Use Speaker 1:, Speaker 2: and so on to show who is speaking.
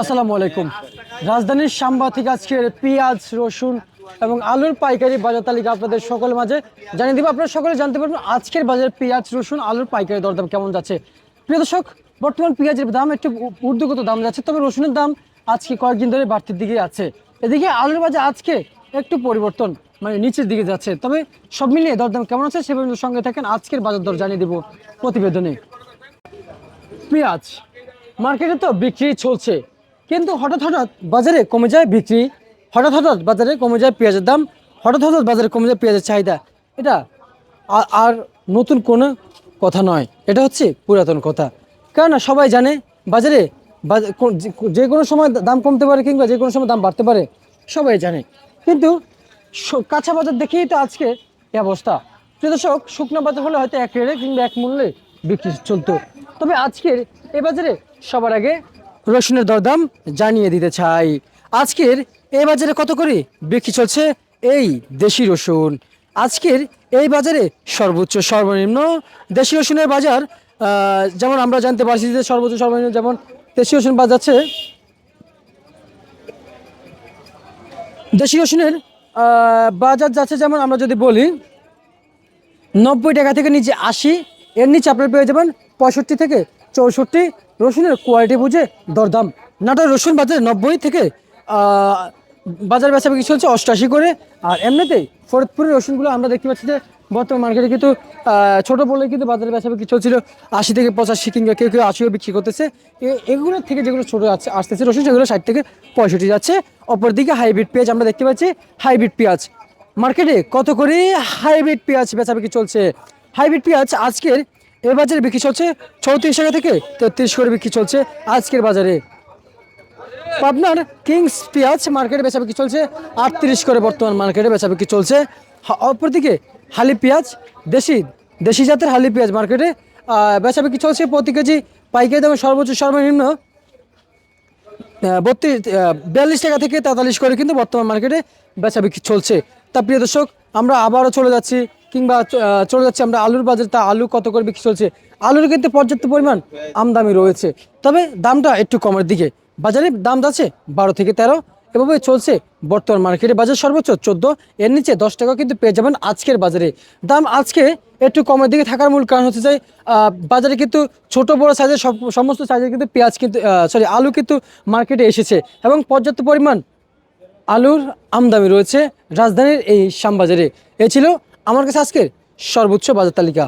Speaker 1: আসসালামু আলাইকুম। রাজধানীর সাম্বা থেকে আজকের পেঁয়াজ, রসুন এবং আলুর পাইকারি বাজার তালিকা আপনাদের সকলের মাঝে জানিয়ে দিব। আপনারা সকলে জানতে পারবেন আজকের বাজারে পেঁয়াজ, রসুন, আলুর পাইকারি দরদাম কেমন যাচ্ছে। প্রিয় দর্শক, বর্তমান পেঁয়াজের দাম একটু ঊর্ধ্বগত দাম যাচ্ছে, তবে রসুনের দাম আজকে কয়েকদিন ধরে বাড়তির দিকে আছে। এদিকে আলুর বাজার আজকে একটু পরিবর্তন মানে নিচের দিকে যাচ্ছে। তবে সব মিলিয়ে দরদাম কেমন আছে সে সঙ্গে থাকেন আজকের বাজার দর জানিয়ে দেব প্রতিবেদনে। পেঁয়াজ, মার্কেটে তো বিক্রি চলছে কিন্তু হঠাৎ হঠাৎ বাজারে কমে যায় বিক্রি, হঠাৎ হঠাৎ বাজারে কমে যায় পেঁয়াজের দাম, হঠাৎ হঠাৎ বাজারে কমে যায় পেঁয়াজের চাহিদা। এটা আর নতুন কোনো কথা নয়। এটা হচ্ছে পুরাতন কথা। কেননা সবাই জানে, বাজারে বাজা- যে- কোনো সময় দাম কমতে পারে কিংবা যে কোনো সময় দাম বাড়তে পারে, সবাই জানে। কিন্তু কাঁচা বাজার দেখেই তো আজকে এই অবস্থা। দর্শক, শুকনো বাজার হলে হয়তো এক রেটে কিংবা এক মূল্যে বিক্রি চলতো। তবে আজকের এ বাজারে সবার আগে রসুনের দরদাম জানিয়ে দিতে চাই। আজকের এই বাজারে কত করে বিক্রি চলছে? এই দেশি রসুন। আজকের এই বাজারে সর্বোচ্চ সর্বনিম্ন দেশি রসুনের বাজার যেমন আমরা জানতে পারছি যে সর্বোচ্চ সর্বনিম্ন যেমন দেশি রসুন বাজার যাচ্ছে দেশি রসুনের বাজার যাচ্ছে যেমন আমরা যদি বলি, নব্বই টাকা থেকে নিচে আশি, এর নিচে আপনার পেয়ে যাবেন পঁয়ষট্টি থেকে চৌষট্টি রসুনের কোয়ালিটি বুঝে দরদাম। নাটোর রসুন বাজারে নব্বই থেকে বাজার বেচা বিক্রি চলছে অষ্টআশি করে। আর এমনিতেই ফরিদপুরের রসুনগুলো আমরা দেখতে পাচ্ছি যে বর্তমান মার্কেটে কিন্তু ছোট বলে কিন্তু বাজারে বেচা বিক্রি চলছিল। আশি থেকে পঁচাশি কিংবা কেউ কেউ আশিও বিক্রি করতেছে। এগুলোর থেকে যেগুলো ছোট আছে, আসতেছে রসুন, সেগুলো ষাট থেকে পঁয়ষট্টি যাচ্ছে। অপরদিকে হাইব্রিড পেঁয়াজ আমরা দেখতে পাচ্ছি, হাইব্রিড পেঁয়াজ। মার্কেটে কত করে হাইব্রিড পেঁয়াজ বেচা বিক্রি চলছে? হাইব্রিড পেঁয়াজ আজকের এ বাজারে বিক্রি চলছে চৌত্রিশ টাকা থেকে তেত্রিশ করে বিক্রি চলছে আজকের বাজারে। আপনার কিংস পেঁয়াজ মার্কেটে বেচা বিক্রি চলছে আটত্রিশ করে বর্তমান মার্কেটে বেচা বিক্রি চলছে। অপরদিকে হালি পেঁয়াজ, দেশি দেশি জাতের হালি পেঁয়াজ মার্কেটে বেচা বিক্রি চলছে প্রতি কেজি পাইকারি দামে সর্বোচ্চ সর্বনিম্ন বত্রিশ বিয়াল্লিশ টাকা থেকে তেতাল্লিশ করে কিন্তু বর্তমান মার্কেটে বেচা বিক্রি চলছে। তা প্রিয় দর্শক, আমরা আবারও চলে যাচ্ছি কিংবা চলে যাচ্ছে আমরা আলুর বাজারে, তা আলু কত করে বিক্রি চলছে? আলুর কিন্তু পর্যাপ্ত পরিমাণ আমদামি রয়েছে। তবে দামটা একটু কমের দিকে। বাজারে দাম যাচ্ছে বারো থেকে তেরো, এভাবে চলছে বর্তমান মার্কেটে। বাজার সর্বোচ্চ চোদ্দ, এর নিচে দশ টাকা কিন্তু পেয়ে যাবেন আজকের বাজারে। দাম আজকে একটু কমের দিকে থাকার মূল কারণ হচ্ছে যে বাজারে কিন্তু ছোট বড় সাইজের সমস্ত সাইজের কিন্তু পেঁয়াজ কিন্তু সরি আলু কিন্তু মার্কেটে এসেছে এবং পর্যাপ্ত পরিমাণ আলুর আমদামি রয়েছে রাজধানীর এই শ্যামবাজারে। এ ছিল আমার কাছে আজকের সর্বোচ্চ বাজার তালিকা।